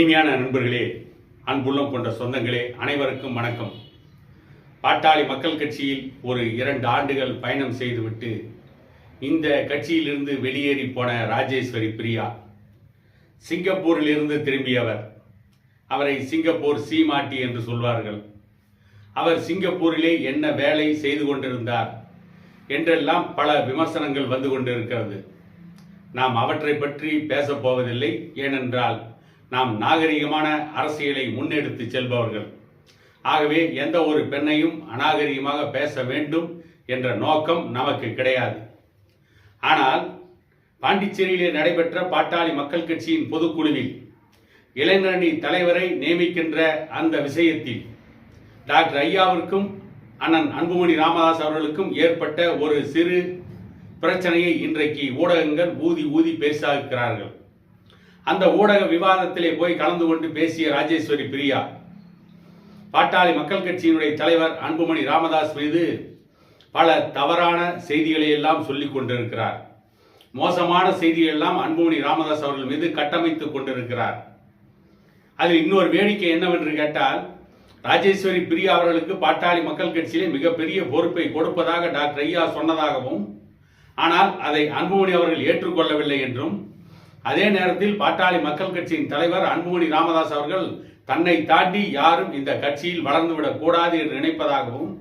இனிமையான நண்பர்களே அன்புள்ளம் கொண்ட சொந்தங்களே அனைவருக்கும் வணக்கம். பாட்டாளி மக்கள் கட்சியில் ஒரு இரண்டு ஆண்டுகள் பயணம் செய்துவிட்டு இந்த கட்சியிலிருந்து வெளியேறி போன ராஜேஸ்வரி பிரியா சிங்கப்பூரிலிருந்து திரும்பியவர். அவரை சிங்கப்பூர் சீமாட்டி என்று சொல்வார்கள். அவர் சிங்கப்பூரிலே என்ன வேலை செய்து கொண்டிருந்தார் என்றெல்லாம் பல விமர்சனங்கள் வந்து கொண்டிருக்கிறது. நாம் அவற்றை பற்றி பேசப் போவதில்லை ஏனென்றால் நாம் நாகரிகமான அரசியலை முன்னெடுத்து செல்பவர்கள். ஆகவே எந்த ஒரு பெண்ணையும் அநாகரிகமாக பேச வேண்டும் என்ற நோக்கம் நமக்கு கிடையாது. ஆனால் பாண்டிச்சேரியிலே நடைபெற்ற பாட்டாளி மக்கள் கட்சியின் பொதுக்குழுவில் இளைஞரணி தலைவரை நியமிக்கின்ற அந்த விஷயத்தில் டாக்டர் ஐயாவிற்கும் அண்ணன் அன்புமணி ராமதாஸ் அவர்களுக்கும் ஏற்பட்ட ஒரு சிறு பிரச்சனையை இன்றைக்கு ஊடகங்கள் ஊதி ஊதி பேசாகிறார்கள் அந்த ஊடக விவாதத்திலே போய் கலந்து கொண்டு பேசிய ராஜேஸ்வரி பிரியா பாட்டாளி மக்கள் கட்சியினுடைய தலைவர் அன்புமணி ராமதாஸ் மீது பல தவறான செய்திகளை எல்லாம் சொல்லிக் கொண்டிருக்கிறார். மோசமான செய்திகள் எல்லாம் அன்புமணி ராமதாஸ் அவர்கள் மீது கட்டமைத்துக் கொண்டிருக்கிறார். அதில் இன்னொரு வேடிக்கை என்னவென்று கேட்டால் ராஜேஸ்வரி பிரியா அவர்களுக்கு பாட்டாளி மக்கள் கட்சியிலே மிகப்பெரிய பொறுப்பை கொடுப்பதாக டாக்டர் ஐயா சொன்னதாகவும் ஆனால் அதை அன்புமணி அவர்கள் ஏற்றுக்கொள்ளவில்லை என்றும் அதே நேரத்தில் பாட்டாளி மக்கள் கட்சியின் தலைவர் அன்புமணி ராமதாஸ் அவர்கள் தன்னை தாண்டி யாரும் இந்த கட்சியில் வளர்ந்துவிடக் கூடாது என்று நினைப்பதாகவும்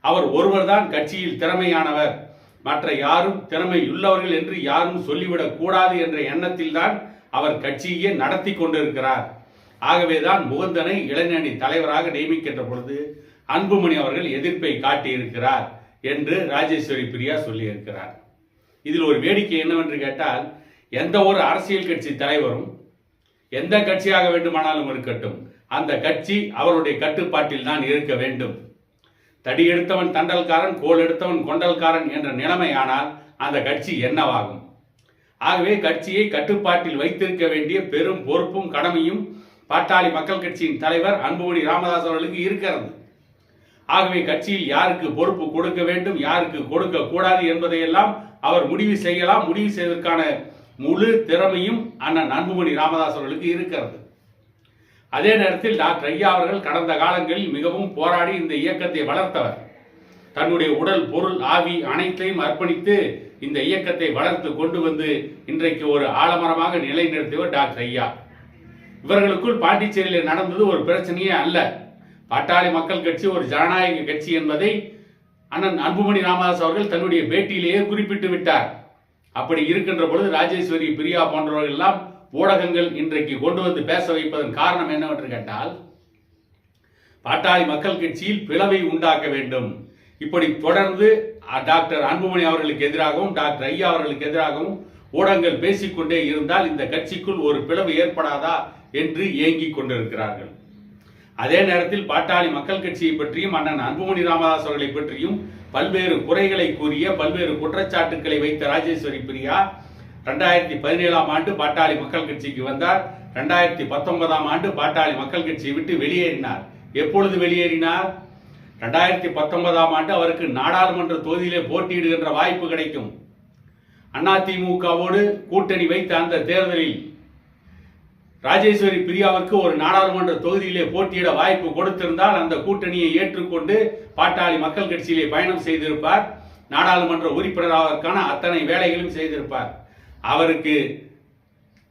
அவர் ஒருவர்தான் கட்சியில் திறமையானவர். மற்ற யாரும் திறமை உள்ளவர்கள் என்று யாரும் சொல்லிவிடக் கூடாது என்ற எண்ணத்தில்தான் அவர் கட்சியே நடத்தி கொண்டிருக்கிறார். ஆகவேதான் முகந்தனை இளைஞணி தலைவராக நியமிக்கின்ற பொழுது அன்புமணி அவர்கள் எதிர்ப்பை காட்டியிருக்கிறார் என்று ராஜேஸ்வரி பிரியா சொல்லியிருக்கிறார். இதில் ஒரு வேடிக்கை என்னவென்று கேட்டால் எந்த ஒரு அரசியல் கட்சி தலைவரும் எந்த கட்சியாக வேண்டுமானாலும் இருக்கட்டும் அந்த கட்சி அவருடைய கட்டுப்பாட்டில் தான் இருக்க வேண்டும். தடி எடுத்தவன் தண்டல்காரன் கோல் எடுத்தவன் கொண்டல்காரன் என்ற நிலைமை ஆனால் அந்த கட்சி என்னவாகும்? ஆகவே கட்சியை கட்டுப்பாட்டில் வைத்திருக்க வேண்டிய பெரும் பொறுப்பும் கடமையும் பாட்டாளி மக்கள் கட்சியின் தலைவர் அன்புமணி ராமதாஸ் அவர்களுக்கு இருக்கிறது. ஆகவே கட்சியில் யாருக்கு பொறுப்பு கொடுக்க வேண்டும் யாருக்கு கொடுக்க கூடாது என்பதையெல்லாம் அவர் முடிவு செய்யலாம். முடிவு செய்வதற்கான முழு திறமையும் அண்ணன் அன்புமணி ராமதாஸ் அவர்களுக்கு இருக்கிறது. அதே நேரத்தில் டாக்டர் ஐயா அவர்கள் கடந்த காலங்களில் மிகவும் போராடி இந்த இயக்கத்தை வளர்த்தவர். தன்னுடைய உடல் பொருள் ஆவி அனைத்தையும் அர்ப்பணித்து இந்த இயக்கத்தை வளர்த்து கொண்டு வந்து இன்றைக்கு ஒரு ஆலமரமாக நிலைநிறுத்தியவர் டாக்டர் ஐயா. இவர்களுக்குள் பாண்டிச்சேரியில் நடந்தது ஒரு பிரச்சனையே அல்ல. பாட்டாளி மக்கள் கட்சி ஒரு ஜனநாயக கட்சி என்பதை அண்ணன் அன்புமணி ராமதாஸ் அவர்கள் தன்னுடைய பேட்டியிலேயே குறிப்பிட்டு விட்டார். அப்படி இருக்கின்ற பொழுது ராஜேஸ்வரி பிரியா போன்றவர்கள் எல்லாம் ஊடகங்கள் இன்றைக்கு கொண்டு வந்து பேச வைப்பதன் காரணம் என்னவென்று கேட்டால் பாட்டாளி மக்கள் கட்சியில் பிளவை உண்டாக்க வேண்டும். இப்படி தொடர்ந்து டாக்டர் அன்புமணி அவர்களுக்கு எதிராகவும் டாக்டர் ஐயா அவர்களுக்கு எதிராகவும் ஊடகங்கள் பேசிக்கொண்டே இருந்தால் இந்த கட்சிக்குள் ஒரு பிளவு ஏற்படாதா என்று ஏங்கிக் கொண்டிருக்கிறார்கள். அதே நேரத்தில் பாட்டாளி மக்கள் கட்சியை பற்றியும் அண்ணன் அன்புமணி ராமதாஸ் அவர்களை பற்றியும் பல்வேறு குறைகளை கூறிய பல்வேறு குற்றச்சாட்டுக்களை வைத்த ராஜேஸ்வரி பிரியா ரெண்டாயிரத்தி பதினேழாம் ஆண்டு பாட்டாளி மக்கள் கட்சிக்கு வந்தார். ரெண்டாயிரத்தி பத்தொன்பதாம் ஆண்டு பாட்டாளி மக்கள் கட்சியை விட்டு வெளியேறினார். எப்பொழுது வெளியேறினார்? ரெண்டாயிரத்தி பத்தொன்பதாம் ஆண்டு அவருக்கு நாடாளுமன்ற தொகுதியிலே போட்டியிடுகின்ற வாய்ப்பு கிடைக்கும். அதிமுகவோடு கூட்டணி வைத்த அந்த தேர்தலில் ராஜேஸ்வரி பிரியாவிற்கு ஒரு நாடாளுமன்ற தொகுதியிலே போட்டியிட வாய்ப்பு கொடுத்திருந்தால் அந்த கூட்டணியை ஏற்றுக்கொண்டு பாட்டாளி மக்கள் கட்சியிலே பயணம் செய்திருப்பார். நாடாளுமன்ற உறுப்பினராவதற்கான அத்தனை வேலைகளும் செய்திருப்பார். அவருக்கு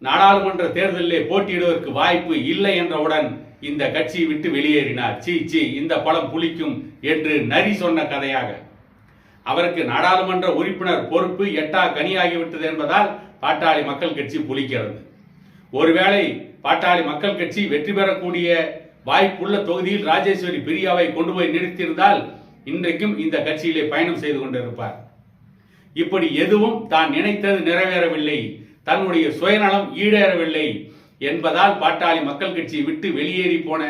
நாடாளுமன்ற தேர்தலிலே போட்டியிடுவதற்கு வாய்ப்பு இல்லை என்றவுடன் இந்த கட்சியை விட்டு வெளியேறினார். சீ சீ இந்த படம் புளிக்கும் என்று நரி சொன்ன கதையாக. அவருக்கு நாடாளுமன்ற உறுப்பினர் பொறுப்பு எட்டா கனியாகிவிட்டது என்பதால் பாட்டாளி மக்கள் கட்சி புலிக்கிறது ஒருவேளை பாட்டாளி மக்கள் கட்சி வெற்றி பெறக்கூடிய வாய்ப்புள்ள தொகுதியில் ராஜேஸ்வரி பிரியாவை கொண்டு போய் நிறுத்தியிருந்தால் இன்றைக்கும் இந்த கட்சியிலே பயணம் செய்து கொண்டிருப்பார். இப்படி எதுவும் தான் நினைத்தது நிறைவேறவில்லை. தன்னுடைய சுயநலம் ஈடேறவில்லை என்பதால் பாட்டாளி மக்கள் கட்சியை விட்டு வெளியேறி போன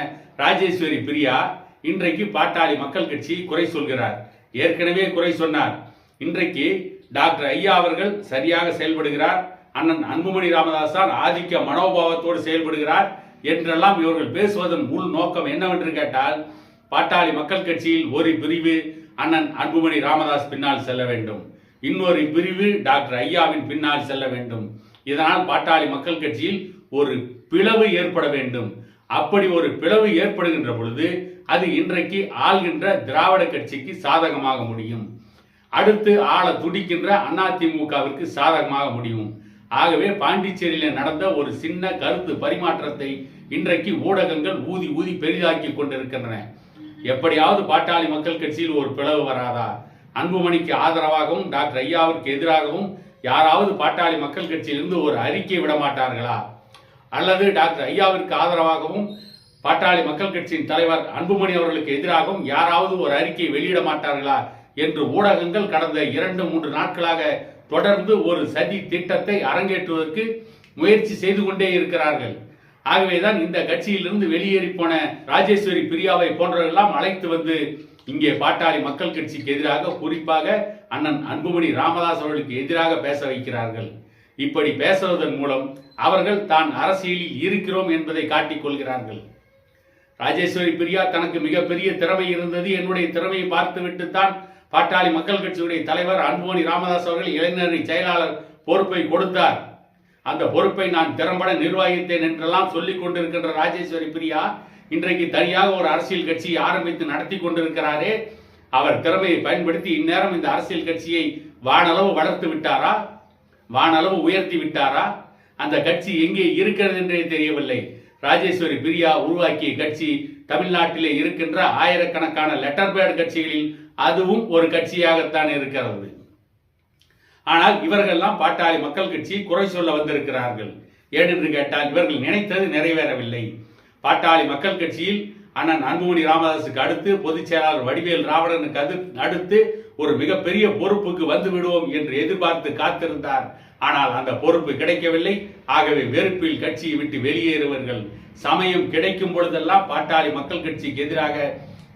ராஜேஸ்வரி பிரியா இன்றைக்கு பாட்டாளி மக்கள் கட்சியை குறை சொல்கிறார். ஏற்கனவே குறை சொன்னார். இன்றைக்கு டாக்டர் ஐயா அவர்கள் சரியாக செயல்படுகிறார். அண்ணன் அன்புமணி ராமதாஸ் தான் ஆதிக்க மனோபாவத்தோடு செயல்படுகிறார் என்றெல்லாம் இவர்கள் பேசுவதன் உள் நோக்கம் என்னவென்று கேட்டால் பாட்டாளி மக்கள் கட்சியில் ஒரு பிரிவு அண்ணன் அன்புமணி ராமதாஸ் பின்னால் செல்ல வேண்டும். இன்னொரு பிரிவு டாக்டர் ஐயாவின் பின்னால் செல்ல வேண்டும். இதனால் பாட்டாளி மக்கள் கட்சியில் ஒரு பிளவு ஏற்பட வேண்டும். அப்படி ஒரு பிளவு ஏற்படுகின்ற பொழுது அது இன்றைக்கு ஆள்கின்ற திராவிட கட்சிக்கு சாதகமாக முடியும். அடுத்து ஆள துடிக்கின்ற அதிமுகவிற்கு சாதகமாக முடியும். ஆகவே பாண்டிச்சேரியில் நடந்த ஒரு சின்ன கருத்து பரிமாற்றத்தை இன்றைக்கு ஊடகங்கள் ஊதி ஊதி பெரிதாக்கி கொண்டிருக்கின்றன. எப்படியாவது பாட்டாளி மக்கள் கட்சியில் ஒரு பிளவு வராதா? அன்புமணிக்கு ஆதரவாகவும் டாக்டர் ஐயாவிற்கு எதிராகவும் யாராவது பாட்டாளி மக்கள் கட்சியிலிருந்து ஒரு அறிக்கை விட மாட்டார்களா? அல்லது டாக்டர் ஐயாவிற்கு ஆதரவாகவும் பாட்டாளி மக்கள் கட்சியின் தலைவர் அன்புமணி அவர்களுக்கு எதிராகவும் யாராவது ஒரு அறிக்கை வெளியிட மாட்டார்களா? என்று ஊடகங்கள் கடந்த இரண்டு மூன்று நாட்களாக தொடர்ந்து ஒரு சதி திட்டத்தை அரங்கேற்றுவதற்கு முயற்சி செய்து கொண்டே இருக்கிறார்கள். ஆகவேதான் இந்த கட்சியிலிருந்து வெளியேறி போன ராஜேஸ்வரி பிரியாவை போன்றவர்களெல்லாம் அழைத்து வந்து இங்கே பாட்டாளி மக்கள் கட்சிக்கு எதிராக குறிப்பாக அண்ணன் அன்புமணி ராமதாஸ் அவர்களுக்கு எதிராக பேச வைக்கிறார்கள். இப்படி பேசுவதன் மூலம் அவர்கள் தான் அரசியலில் இருக்கிறோம் என்பதை காட்டிக் கொள்கிறார்கள். ராஜேஸ்வரி பிரியா தனக்கு மிகப்பெரிய திறமை இருந்தது. என்னுடைய திறமையை பார்த்துவிட்டு தான் பாட்டாளி மக்கள் கட்சியுடைய தலைவர் அன்புமணி ராமதாஸ் அவர்கள் இளைஞரணி செயலாளர் பொறுப்பை கொடுத்தார். அந்த பொறுப்பை நான் திறம்பட நிர்வகித்தேன் என்றெல்லாம் சொல்லிக் கொண்டிருக்கின்ற ராஜேஸ்வரி பிரியா இன்றைக்கு தனியாக ஒரு அரசியல் கட்சியை ஆரம்பித்து நடத்தி கொண்டிருக்கிறாரே. அவர் திறமையை பயன்படுத்தி இந்நேரம் இந்த அரசியல் கட்சியை வானளவு வளர்த்து விட்டாரா? வானளவு உயர்த்தி விட்டாரா? அந்த கட்சி எங்கே இருக்கிறது என்றே தெரியவில்லை. ராஜேஸ்வரி பிரியா உருவாக்கிய கட்சி தமிழ்நாட்டிலே இருக்கின்ற ஆயிரக்கணக்கான லெட்டர் பேட் கட்சிகளில் அதுவும் ஒரு கட்சியாகத்தான் இருக்கிறது. ஆனால் இவர்கள்லாம் பாட்டாளி மக்கள் கட்சி குறை சொல்ல வந்திருக்கிறார்கள். ஏனென்று கேட்டால் இவர்கள் நினைத்தது நிறைவேறவில்லை. பாட்டாளி மக்கள் கட்சியில் அண்ணன் அன்புமணி ராமதாஸுக்கு அடுத்து பொதுச் செயலாளர் வடிவேல் ராவணனுக்கு அது அடுத்து ஒரு மிகப்பெரிய பொறுப்புக்கு வந்து விடுவோம் என்று எதிர்பார்த்து காத்திருந்தார். ஆனால் அந்த பொறுப்பு கிடைக்கவில்லை. ஆகவே வெறுப்பில் கட்சியை விட்டு வெளியேறுவர்கள். சமயம் கிடைக்கும் பொழுதெல்லாம் பாட்டாளி மக்கள் கட்சிக்கு எதிராக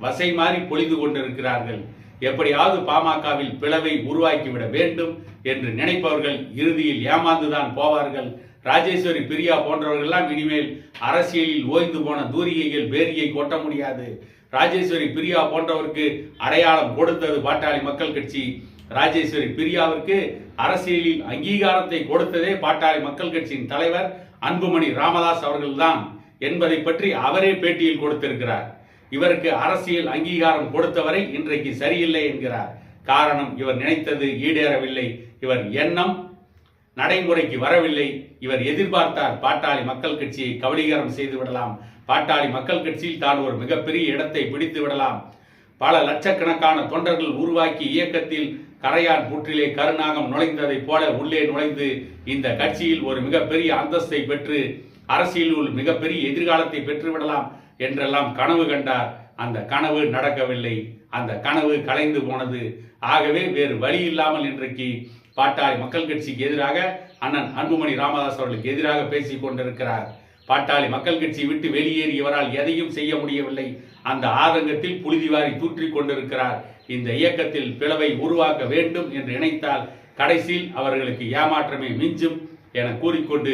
வசை மாறி பொழிந்து கொண்டிருக்கிறார்கள். எப்படியாவது பாமகவில் பிளவை உருவாக்கிவிட வேண்டும் என்று நினைப்பவர்கள் இறுதியில் ஏமாந்துதான் போவார்கள். ராஜேஸ்வரி பிரியா போன்றவர்கள்லாம் இனிமேல் அரசியலில் ஓய்ந்து போன தூரிகைகள் பேரியை கொட்ட முடியாது. ராஜேஸ்வரி பிரியா போன்றவருக்கு அடையாளம் கொடுத்தது பாட்டாளி மக்கள் கட்சி. ராஜேஸ்வரி பிரியாவிற்கு அரசியலில் அங்கீகாரத்தை கொடுத்ததே பாட்டாளி மக்கள் கட்சியின் தலைவர் அன்புமணி ராமதாஸ் அவர்கள்தான் என்பதை பற்றி அவரே பேட்டியில் கொடுத்திருக்கிறார். இவருக்கு அரசியல் அங்கீகாரம் கொடுத்தவரை இன்றைக்கு சரியில்லை என்கிறார். காரணம் இவர் நினைத்தது ஈடேறவில்லை. இவர் எண்ணம் நடைமுறைக்கு வரவில்லை. இவர் எதிர்பார்த்தார் பாட்டாளி மக்கள் கட்சியை கபலீகரம் செய்து விடலாம். பாட்டாளி மக்கள் கட்சியில் தான் ஒரு மிகப்பெரிய இடத்தை பிடித்து விடலாம். பல லட்சக்கணக்கான தொண்டர்கள் உருவாக்கி இயக்கத்தில் கரையான் புற்றிலே கருநாகம் நுழைந்ததைப் போல உள்ளே நுழைந்து இந்த கட்சியில் ஒரு மிகப்பெரிய அந்தஸ்தை பெற்று அரசியலில் ஒரு மிகப்பெரிய எதிர்காலத்தை பெற்றுவிடலாம் என்றெல்லாம் கனவு கண்டார். அந்த கனவு நடக்கவில்லை. அந்த கனவு கலைந்து போனது. ஆகவே வேறு வழி இல்லாமல் இன்றைக்கு பாட்டாளி மக்கள் கட்சிக்கு எதிராக அண்ணன் அன்புமணி ராமதாஸ் அவர்களுக்கு எதிராக பேசிக் கொண்டிருக்கிறார். பாட்டாளி மக்கள் கட்சி விட்டு வெளியேறி இவரால் எதையும் செய்ய முடியவில்லை. அந்த ஆதங்கத்தில் புழுதிவாரி தூற்றி கொண்டிருக்கிறார். இந்த இயக்கத்தில் பிளவை உருவாக்க வேண்டும் என்று நினைத்தால் கடைசியில் அவர்களுக்கு ஏமாற்றமே மிஞ்சும் என கூறிக்கொண்டு